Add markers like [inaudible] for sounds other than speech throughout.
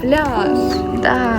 пляж. Да.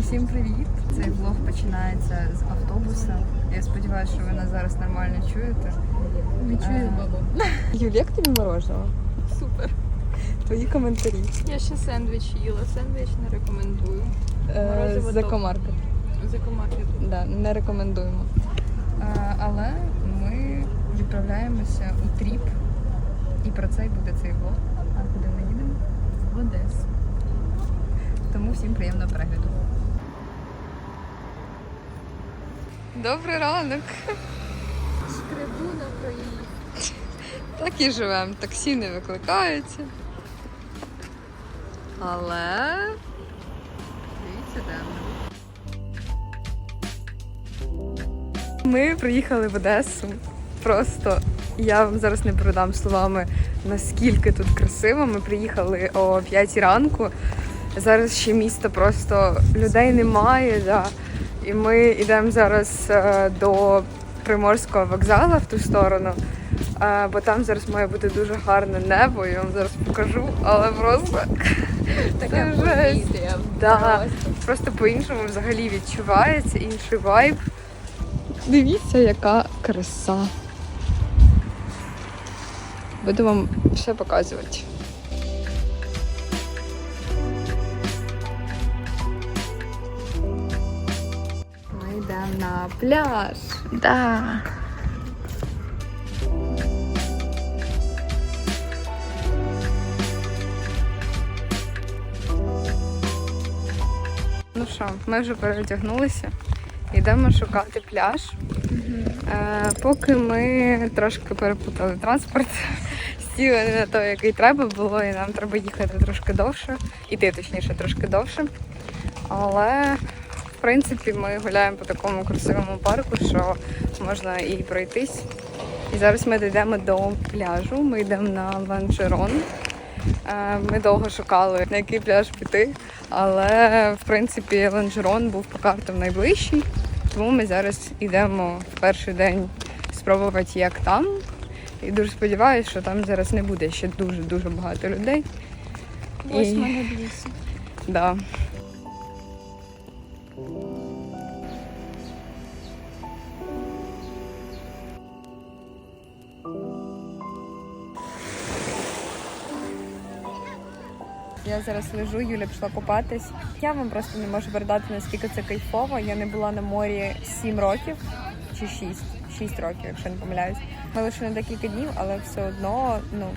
Всім привіт! Цей влог починається з автобуса. Я сподіваюся, що ви нас зараз нормально чуєте. Не чую бабу. [laughs] Юль, як тобі мороженого? Твої коментарі. Я ще сендвіч їла. Сендвіч не рекомендую. Е, Морозиво за топ. комарка. За комахи. Да, не рекомендуємо. Е, але ми відправляємося у тріп. І про це й буде цей влог. А куди ми їдемо? В Одесу. Тому всім приємного перегляду. Добрий ранок. Шкребу на проїзд. Так і живемо. Таксі не викликаються. Але. Дивіться, де ми. Приїхали в Одесу. Просто я вам зараз не передам словами, наскільки тут красиво. Ми приїхали о 5 ранку. Зараз ще місто просто людей немає. Да. І ми йдемо зараз е, до Приморського вокзалу в ту сторону. Е, бо там зараз має бути дуже гарне небо, я вам зараз покажу, але просто [laughs] Таке повітря. Да. Просто. Просто по-іншому взагалі відчувається інший вайб. Дивіться, яка краса. Буду вам все показувати. Ми йдемо на пляж. Да. Що, ми вже переодягнулися. Йдемо шукати пляж. Е, поки ми трошки перепутали транспорт, [laughs] сіли не на той, який треба було, і нам треба їхати трошки довше, іти точніше трошки довше. Але в принципі ми гуляємо по такому красивому парку, що можна і пройтись. І зараз ми дійдемо до пляжу. Ми йдемо на Ланжерон. Е, Ми довго шукали, на який пляж піти, але в принципі Ланжерон був по картам найближчий. Тому ми зараз йдемо в перший день спробувати, як там. І дуже сподіваюся, що там зараз не буде ще дуже-дуже багато людей. Ось мене 200. Да. Я зараз лежу, Юля пішла купатись. Я вам просто не можу передати, наскільки це кайфово. Я не була на морі 7 років чи 6. 6 років, якщо не помиляюсь. Ми лише на декілька днів, але все одно, ну,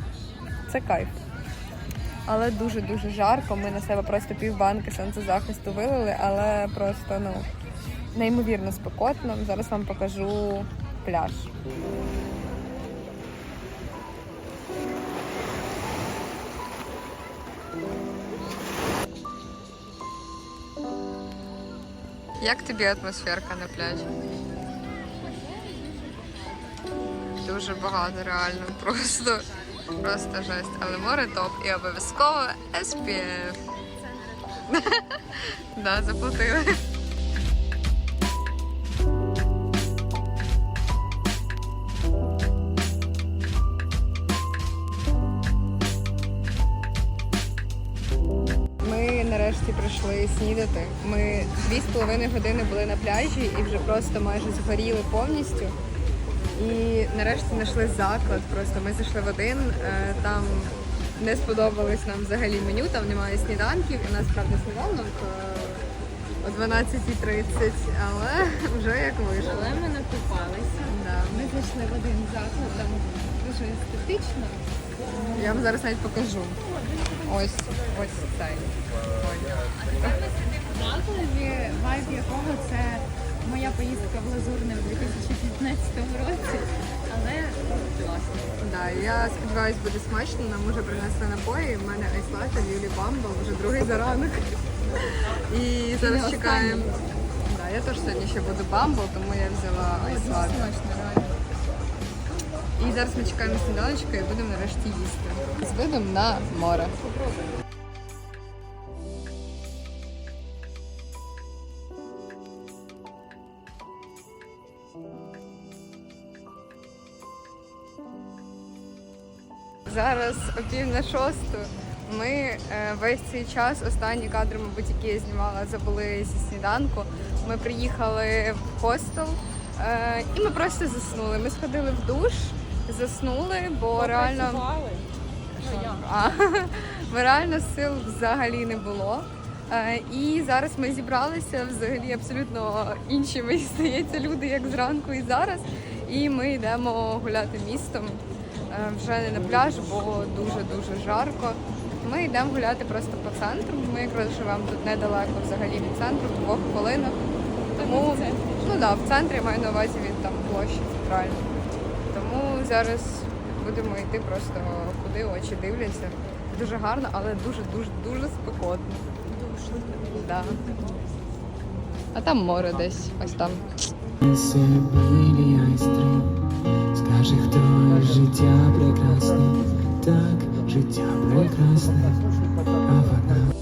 це кайф. Але дуже-дуже жарко. Ми на себе просто півбанки сонцезахисту вилили, але просто ну неймовірно спекотно. Зараз вам покажу пляж. Як тобі атмосферка на пляжі? Дуже багато, реально, [laughs] просто, просто жесть. Але море топ і обов'язково SPF. [laughs] Да, заплатили. Нарешті прийшли снідати. Ми дві з половиною години були на пляжі і вже просто майже згоріли повністю. І нарешті знайшли заклад. Просто ми зайшли в один. е, Там не сподобалось нам взагалі меню, там немає сніданків. У нас правда сніданок е, о 12.30, але [laughs] вже як вийшло. Але ми накупалися. Да. Ми зайшли в один заклад, там дуже естетично. Я вам зараз навіть покажу. Ось ось цей. В закладі, вайб якого це моя поїздка в Лазурне в 2015 році. Але класно. Да, я сподіваюсь, буде смачно. Нам вже принесли напої. У мене айслата, Юлі Бамбл, вже другий за ранок. І зараз чекаємо. Да, я теж сьогодні ще буду бамбл, тому я взяла Ой, дуже айслат. смачно, реально. І зараз ми чекаємо сніданочка і будемо нарешті їсти з видом на море. Зараз о пів на шосту. Ми е, весь цей час, останні кадри, мабуть, які я знімала, забули зі сніданку. Ми приїхали в хостел е, і ми просто заснули. Ми сходили в душ, заснули, бо реально а, [laughs] ми реально сил взагалі не було. Е, І зараз ми зібралися взагалі абсолютно інші, мені [laughs] здається, люди, як зранку і зараз. І ми йдемо гуляти містом е, вже не на пляж, бо дуже-дуже жарко. Ми йдемо гуляти просто по центру. Ми якраз живемо тут недалеко взагалі від центру, в двох хвилинах. Тому ну да, в центрі я маю на увазі від там площі центральної. Тому зараз будемо йти просто куди очі дивляться. Дуже гарно, але дуже дуже спекотно. Дуже. Да. А там море десь, ось там. Скажи, хто життя прекрасне, так, життя прекрасне, а вона.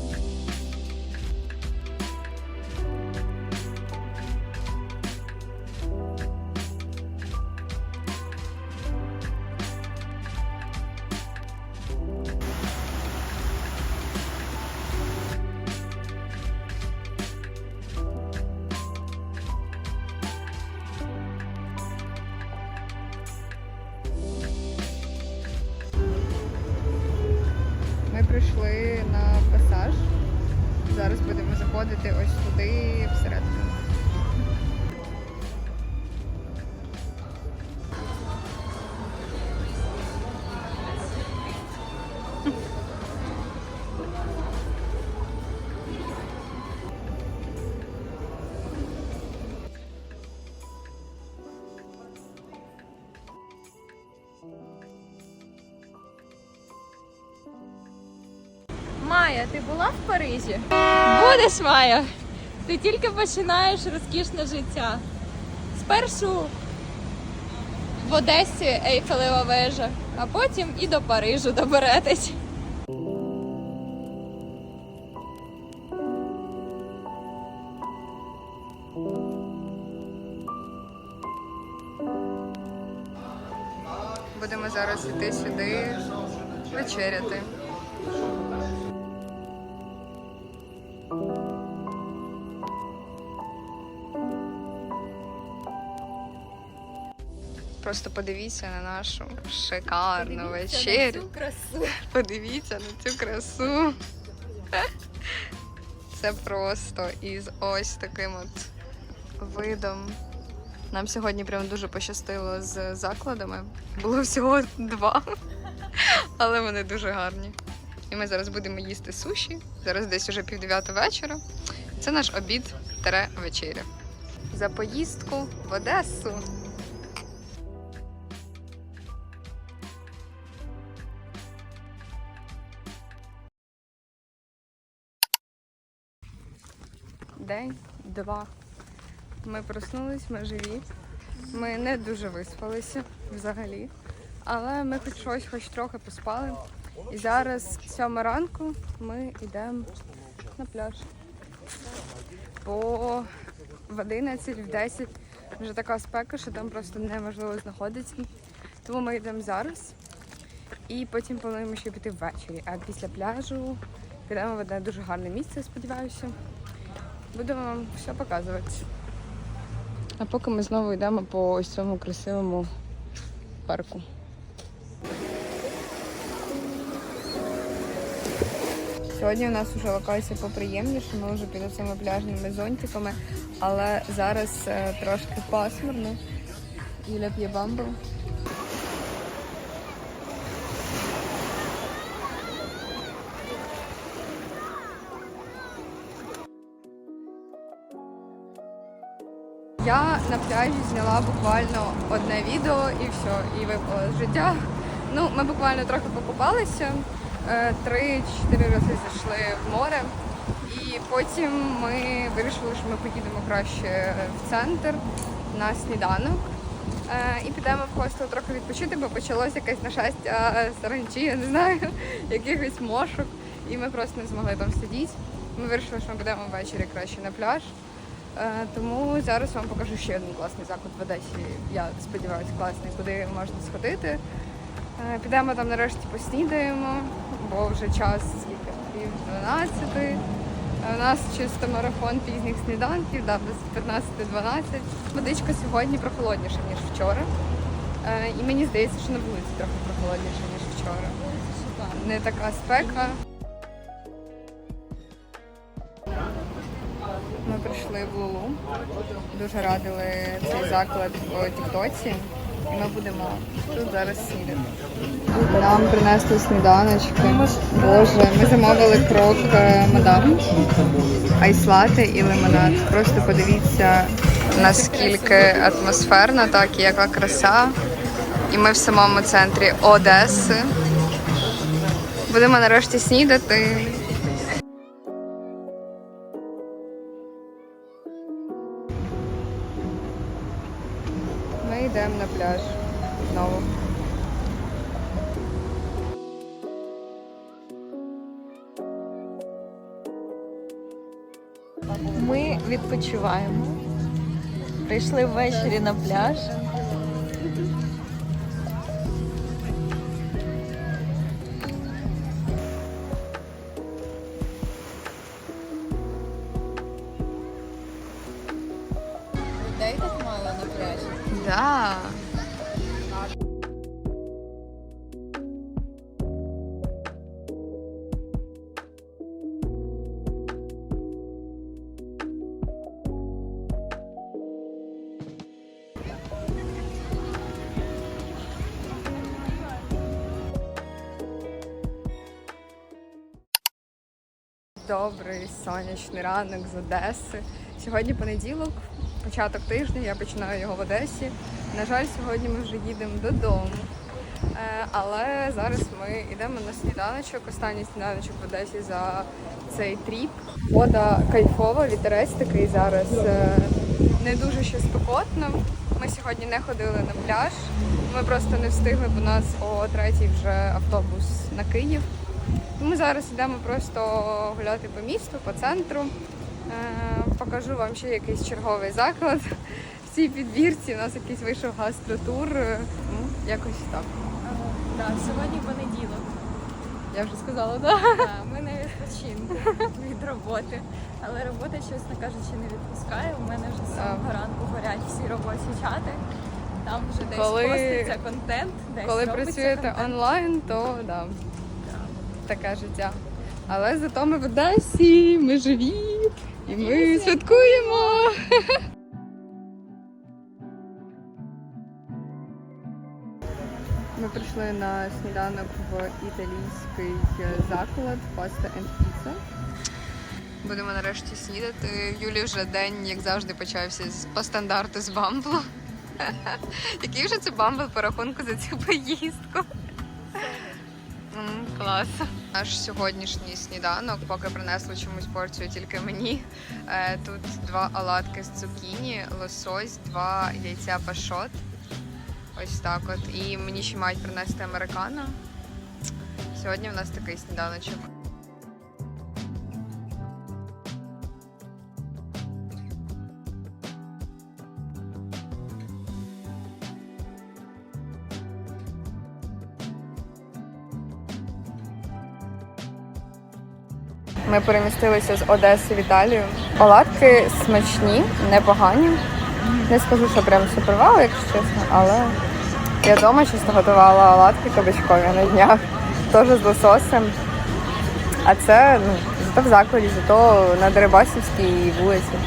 Заходити ось туди Майя, ти була в Парижі? Будеш, Майя. Ти тільки починаєш розкішне життя. Спершу в Одесі Ейфелева вежа, а потім і до Парижу доберетесь. Будемо зараз йти сюди вечеряти. Просто подивіться на нашу шикарну вечерю. красу. [laughs] Подивіться на цю красу. [laughs] Це просто із ось таким от видом. Нам сьогодні прям дуже пощастило з закладами. Було всього два, [laughs] але вони дуже гарні. І ми зараз будемо їсти суші. Зараз десь уже пів вечора. Це наш обід тере вечеря. За поїздку в Одесу. День, два. Ми проснулись, ми живі. Ми не дуже виспалися взагалі. Але ми хоч щось, хоч трохи поспали. І зараз, сьома ранку, ми йдемо на пляж. Бо в 11, в 10 вже така спека, що там просто неможливо знаходитися. Тому ми йдемо зараз. І потім плануємо ще піти ввечері. А після пляжу підемо в одне дуже гарне місце, сподіваюся. Будемо вам все показувати. А поки ми знову йдемо по ось цьому красивому парку. Сьогодні у нас вже локація поприємніша, ми вже під цими пляжними зонтиками, але зараз е, трошки пасмурно. Юля п'є бамбл. Я на пляжі зняла буквально одне відео і все, і випала з життя. Ну, ми буквально трохи покупалися, е, три-чотири рази зайшли в море. І потім ми вирішили, що ми поїдемо краще в центр на сніданок. Е, І підемо в хостел трохи відпочити, бо почалося якесь нашестя саранчі, я не знаю, [laughs] якихось мошок. І ми просто не змогли там сидіти. Ми вирішили, що ми підемо ввечері краще на пляж. Е, Тому зараз вам покажу ще один класний заклад в Одесі. Я сподіваюся, класний, куди можна сходити. Е, Підемо там нарешті поснідаємо, бо вже час скільки пів 12. У нас чисто марафон пізніх сніданків, да, без 15-12. Водичка сьогодні прохолодніша, ніж вчора. Е, І мені здається, що на вулиці трохи прохолодніше, ніж вчора. Не така спека. Ми в Лулу. Дуже радили цей заклад в Тіктоці. І ми будемо тут зараз снідати. Нам принесли сніданочки. Боже, ми замовили крок е, мадам, айслати і лимонад. Просто подивіться, наскільки атмосферно, так і яка краса. І ми в самому центрі Одеси. Будемо нарешті снідати. Пляж знову. Ми відпочиваємо. Прийшли ввечері на пляж. Добрий сонячний ранок з Одеси. Сьогодні понеділок, початок тижня, я починаю його в Одесі. На жаль, сьогодні ми вже їдемо додому. Е, Але зараз ми йдемо на сніданочок, останній сніданочок в Одесі за цей тріп. Вода кайфова, вітерець такий зараз е, не дуже ще спекотно. Ми сьогодні не ходили на пляж. Ми просто не встигли, бо у нас о третій вже автобус на Київ. Ми зараз йдемо просто гуляти по місту, по центру. Е, Покажу вам ще якийсь черговий заклад. В цій підбірці у нас якийсь вийшов гастротур. Е, Ну, якось так. Так, сьогодні понеділок. Я вже сказала, так? Да, ми на відпочинку від роботи. Але робота, чесно кажучи, не відпускає. У мене вже з самого ранку горять всі робочі чати. Там вже десь Коли- поститься контент, десь Коли працюєте контент. онлайн, то да, таке життя. Але зато ми в Одесі, ми живі і ми святкуємо. Ми прийшли на сніданок в італійський заклад Pasta and Pizza. Будемо нарешті снідати. В Юлі вже день, як завжди, почався по стандарту з бамблу. [laughs] Який вже це бамбл по рахунку за цю поїздку? Клас. Наш сьогоднішній сніданок, поки принесли чомусь порцію тільки мені. Е, Тут два оладки з цукіні, лосось, два яйця пашот. Ось так от. І мені ще мають принести американо. Сьогодні в нас такий сніданочок. Ми перемістилися з Одеси в Італію. Оладки смачні, непогані. Не скажу, що прям супервау, якщо чесно, але я вдома часто готувала оладки кабачкові на днях, теж з лососем. А це ну, зато в закладі, зато на Дерибасівській вулиці.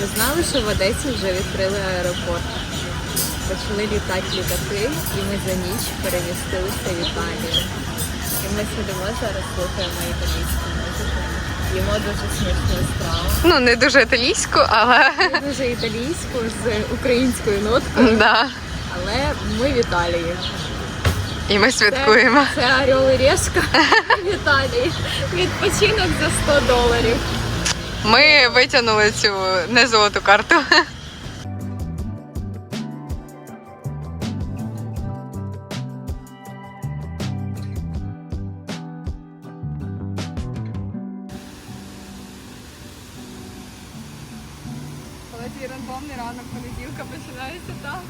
Ви знали, що в Одесі вже відкрили аеропорт? Почали літати літаки, і ми за ніч перемістилися в Італію. І ми сидимо зараз, слухаємо італійську музику. Їмо дуже смачну страву. Ну, не дуже італійську, але Дуже італійську з українською ноткою, да. але ми в Італії. І ми святкуємо. Це, це Орел і Решка в Італії. Відпочинок за 100 доларів. Ми витягнули цю не золоту карту. Повний ранок понеділка починається так.